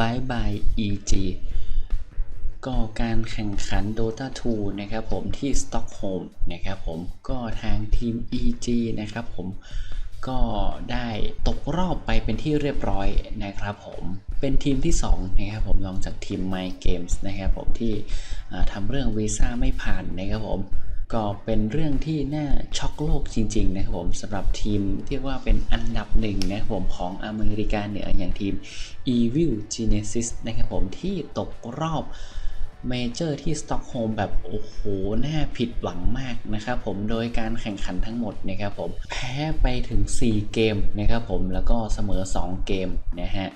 บายบาย EG ก็การแข่งขัน Dota 2 นะครับผมที่สต็อกโฮล์มนะครับผมก็ทางทีม EG นะครับผมก็ได้ตกรอบไปเป็นที่เรียบร้อยนะครับผมเป็นทีมที่ 2 นะครับผมรองจากทีม My Games นะครับผมที่ทำเรื่องวีซ่าไม่ผ่านนะครับผม ก็เป็นเรื่องที่น่าช็อกโลกจริง ๆ นะครับผมสำหรับทีมที่ว่าเป็นอันดับหนึ่งนะครับผมของอเมริกาเหนืออย่างทีม Evil Genesis นะครับผมที่ตกรอบเมเจอร์ที่สต็อกโฮล์มแบบ โอ้โห น่าผิดหวังมากนะครับผมโดยการแข่งขันทั้งหมดนะครับผมแพ้ไปถึง 4 เกมนะครับผมแล้วก็เสมอ 2 เกมนะฮะ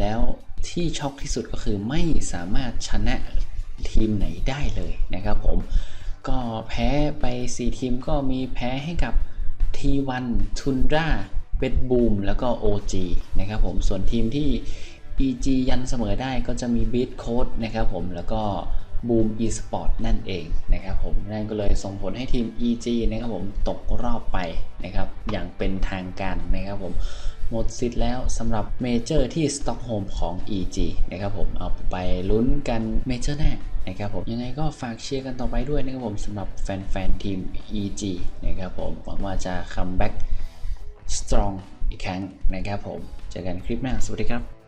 แล้วที่ช็อกที่สุดก็คือไม่สามารถชนะทีมไหนได้เลยนะครับผม แพ้ไป 4 ทีมก็มีแพ้ให้กับ T1 ทุนราเบดบูมแล้วก็ OG นะครับผมส่วนทีมที่ EG ยันเสมอได้ก็จะมีบิ t โค้ดนะครับผมแล้วก็ Boom Esport นั่นเองนะครับผมนั่นก็เลยส่งผลให้ทีม EG นะครับผมตกรอบไปนะครับอย่างเป็นทางการนะครับผมหมดสิทธิ์แล้วสำหรับเมเจอร์ที่สต็อกโฮล์มของ EG นะครับผมเอาไปลุ้นกันเมเจอร์หน้านะครับผมยังไงก็ฝากเชียร์กันต่อไปด้วยนะครับผมสำหรับแฟนๆทีม EG นะครับผมหวังว่าจะคัมแบ็กสตรองอีกครั้งนะครับผม เจอกันคลิปหน้า สวัสดีครับ